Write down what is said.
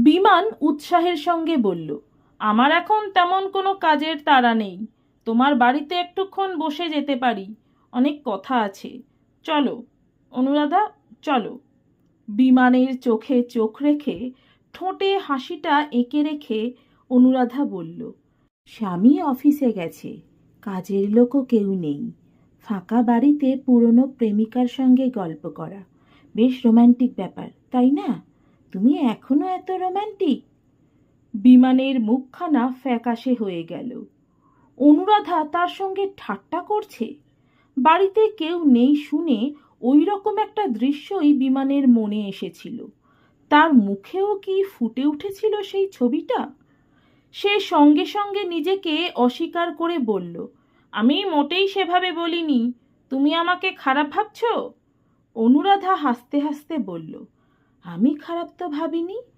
বিমান উৎসাহের সঙ্গে বলল, আমার এখন তেমন কোনো কাজের তাড়া নেই। তোমার বাড়িতে একটুক্ষণ বসে যেতে পারি। অনেক কথা আছে। চলো, অনুরাধা, চলো। বিমানের চোখে চোখ রেখে ঠোঁটে হাসিটা এঁকে রেখে অনুরাধা বলল, স্বামী অফিসে গেছে। কাজের লোকও কেউ নেই। ফাঁকা বাড়িতে পুরনো প্রেমিকার সঙ্গে গল্প করা। বেশ রোম্যান্টিক ব্যাপার, তাই না? তুমি এখনও এত রোম্যান্টিক বিমানের মুখখানা ফ্যাকাশে হয়ে গেল। অনুরাধা তার সঙ্গে ঠাট্টা করছে। বাড়িতে কেউ নেই শুনে ওই রকম একটা দৃশ্যই বিমানের মনে এসেছিল। তার মুখেও কি ফুটে উঠেছিল সেই ছবিটা? সে সঙ্গে সঙ্গে নিজেকে অস্বীকার করে বলল, আমি মোটেই সেভাবে বলিনি। তুমি আমাকে খারাপ ভাবছ? অনুরাধা হাসতে হাসতে বলল আমি খারাপ তো ভাবিনি।